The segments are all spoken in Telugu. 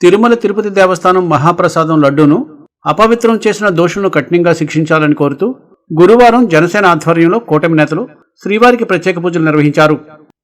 తిరుమల తిరుపతి దేవస్థానం మహాప్రసాదం లడ్డూను అపవిత్రం చేసిన దోషులను కఠినంగా శిక్షించాలని కోరుతూ గురువారం జనసేన ఆధ్వర్యంలో కూటమి నేతలు శ్రీవారికి ప్రత్యేక పూజలు నిర్వహించారు.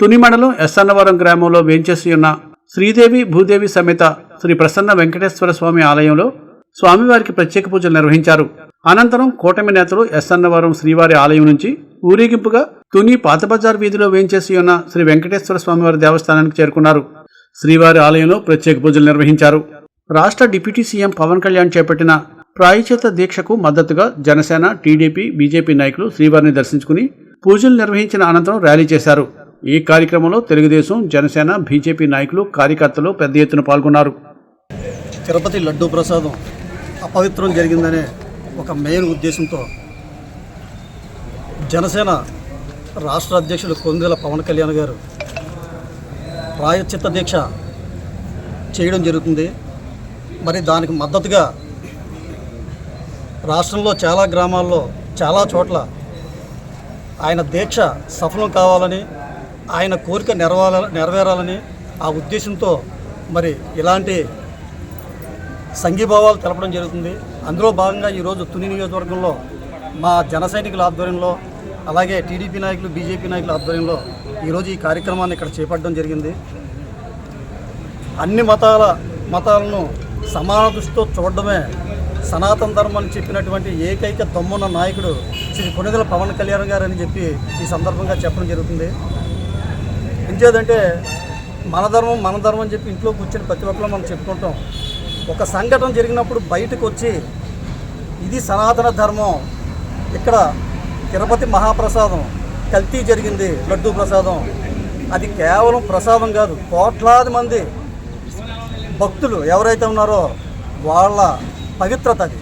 తుని మండలం ఎస్సన్నవరం గ్రామంలో వేంచేసి ఉన్న శ్రీదేవి భూదేవి సమేత శ్రీ ప్రసన్న వెంకటేశ్వర స్వామి ఆలయంలో స్వామివారికి ప్రత్యేక పూజలు నిర్వహించారు. అనంతరం కూటమి నేతలు ఎస్సన్నవరం శ్రీవారి ఆలయం నుంచి ఊరేగింపుగా తుని పాతబజార్ వీధిలో వేంచేసి ఉన్న శ్రీ వెంకటేశ్వర స్వామివారి దేవస్థానానికి చేరుకున్నారు. శ్రీవారి ఆలయంలో ప్రత్యేక పూజలు నిర్వహించారు. రాష్ట్ర డిప్యూటీ సీఎం పవన్ కళ్యాణ్ చేపట్టిన ప్రాయచిత దీక్షకు మద్దతుగా జనసేన టీడీపీ బీజేపీ నాయకులు శ్రీవారిని దర్శించుకుని పూజలు నిర్వహించిన అనంతరం ర్యాలీ చేశారు. ఈ కార్యక్రమంలో తెలుగుదేశం జనసేన బీజేపీ నాయకులు కార్యకర్తలు పెద్ద ఎత్తున పాల్గొన్నారు. తిరుపతి లడ్డూ ప్రసాదం అపవిత్రం జరిగిందనే ఒక మెయిన్ ఉద్దేశంతో జనసేన రాష్ట్ర అధ్యక్షుడు కొందెల పవన్ కళ్యాణ్ గారు ప్రాయచిత్త దీక్ష చేయడం జరుగుతుంది. మరి దానికి మద్దతుగా రాష్ట్రంలో చాలా గ్రామాల్లో చాలా చోట్ల ఆయన దీక్ష సఫలం కావాలని ఆయన కోరిక నెరవేర నెరవేరాలని ఆ ఉద్దేశంతో మరి ఇలాంటి సంఘీభావాలు తెలపడం జరుగుతుంది. అందులో భాగంగా ఈరోజు తుని నియోజకవర్గంలో మా జన సైనికుల ఆధ్వర్యంలో అలాగే టీడీపీ నాయకులు బీజేపీ నాయకుల ఆధ్వర్యంలో ఈరోజు ఈ కార్యక్రమాన్ని ఇక్కడ చేపట్టడం జరిగింది. అన్ని మతాల మతాలను సమాన దృష్టితో చూడడమే సనాతన ధర్మం అని చెప్పినటువంటి ఏకైక తమ్మున్న నాయకుడు శ్రీ కొనిదల పవన్ కళ్యాణ్ గారు అని చెప్పి ఈ సందర్భంగా చెప్పడం జరుగుతుంది. ఇంకేదంటే మన ధర్మం మన ధర్మం అని చెప్పి ఇంట్లో కూర్చొని ప్రతి ఒక్కరు మనం చెప్పుకుంటాం. ఒక సంఘటన జరిగినప్పుడు బయటకు వచ్చి ఇది సనాతన ధర్మం. ఇక్కడ తిరుపతి మహాప్రసాదం. కల్తీ జరిగింది లడ్డూ ప్రసాదం. అది కేవలం ప్రసాదం కాదు కోట్లాది మంది భక్తులు ఎవరైతే ఉన్నారో వాళ్ళ పవిత్రత అది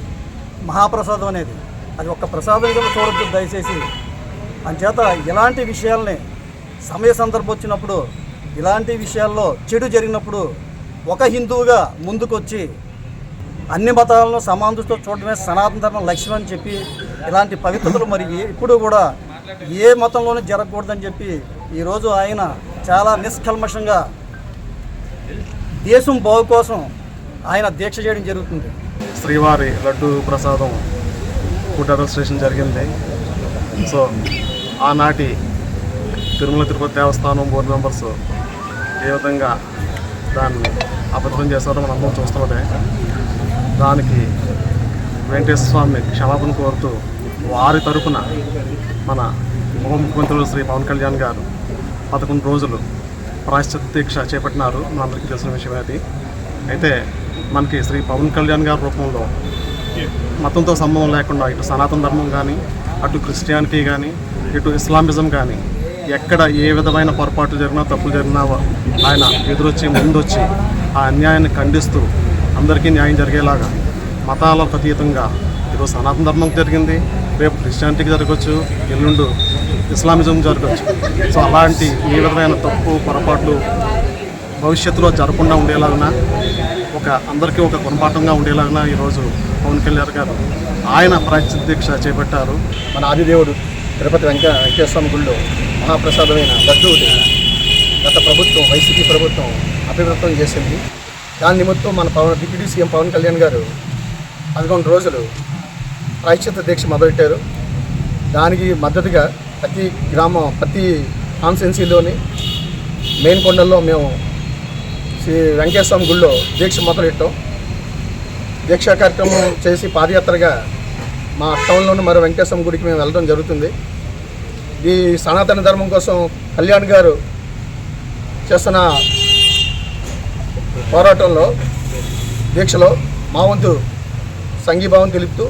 మహాప్రసాదం అనేది. అది ఒక్క ప్రసాదం కూడా చూడొద్దు దయచేసి. అంచేత ఇలాంటి విషయాల్ని సమయ సందర్భం వచ్చినప్పుడు ఇలాంటి విషయాల్లో చెడు జరిగినప్పుడు ఒక హిందువుగా ముందుకొచ్చి అన్ని మతాలను సమానతతో చూడడమే సనాతన ధర్మం లక్ష్యం అని చెప్పి ఇలాంటి పవిత్రతలు మరి ఇప్పుడు కూడా ఏ మతంలోనూ జరగకూడదని చెప్పి ఈరోజు ఆయన చాలా నిష్కల్మషంగా దేశం బాగు కోసం ఆయన దీక్ష చేయడం జరుగుతుంది. శ్రీవారి లడ్డు ప్రసాదం ఫుడ్ అడ్మినిస్ట్రేషన్ జరిగింది. సో ఆనాటి తిరుమల తిరుపతి దేవస్థానం బోర్డు మెంబర్స్ ఏ విధంగా దాన్ని అభద్రం చేస్తారో మనం అందరం చూస్తున్నదే దానికి వెంకటేశ్వర స్వామి క్షమాపణ కోరుతూ వారి తరపున మన ఉప ముఖ్యమంత్రులు శ్రీ పవన్ కళ్యాణ్ గారు పదకొండు రోజులు ప్రాయశ్చిత్త దీక్ష చేపట్టినారు మనందరికీ తెలిసిన విషయం అది. అయితే మనకి శ్రీ పవన్ కళ్యాణ్ గారి రూపంలో మతంతో సంబంధం లేకుండా ఇటు సనాతన ధర్మం కానీ అటు క్రిస్టియానిటీ కానీ ఇటు ఇస్లామిజం కానీ ఎక్కడ ఏ విధమైన పొరపాట్లు జరిగినా తప్పులు జరిగినా ఆయన ఎదురొచ్చి ముందొచ్చి ఆ అన్యాయాన్ని ఖండిస్తూ అందరికీ న్యాయం జరిగేలాగా మతాలకు అతీతంగా ఈరోజు సనాతన ధర్మం జరిగింది. రేపు క్రిస్టియానిటీకి జరగవచ్చు ఎల్లుండు ఇస్లామిజం జరగవచ్చు సో అలాంటి ఏ విధమైన తప్పు పొరపాట్లు భవిష్యత్తులో జరగకుండా ఉండేలాగా ఒక అందరికీ ఒక గుణపాఠంగా ఉండేలాగా ఈరోజు పవన్ కళ్యాణ్ గారు ఆయన ప్రాయశ్చిత్త చేపట్టారు. మన ఆదిదేవుడు తిరుపతి వెంక వెంకటేశ్వర గుడిలో మహాప్రసాదమైన లడ్డు గత ప్రభుత్వం వైసీపీ ప్రభుత్వం అభివృద్ధం చేసింది. దాని నిమిత్తం మన పవన్ డిప్యూటీ సీఎం పవన్ కళ్యాణ్ గారు పదకొండు రోజులు ప్రాయశ్చిత్త దీక్ష మొదలెట్టారు. దానికి మద్దతుగా ప్రతి గ్రామం ప్రతి కాన్స్టెన్సీలోని మెయిన్ కొండల్లో మేము శ్రీ వెంకటేశ్వర గుడిలో దీక్ష మొదలెట్టాం. దీక్షా కార్యక్రమం చేసి పాదయాత్రగా మా టౌన్లోని మరో వెంకటేశ్వర గుడికి మేము వెళ్ళడం జరుగుతుంది. ఈ సనాతన ధర్మం కోసం కళ్యాణ్ గారు చేస్తున్న పోరాటంలో దీక్షలో మా వంతు సంఘీభావం తెలుపుతూ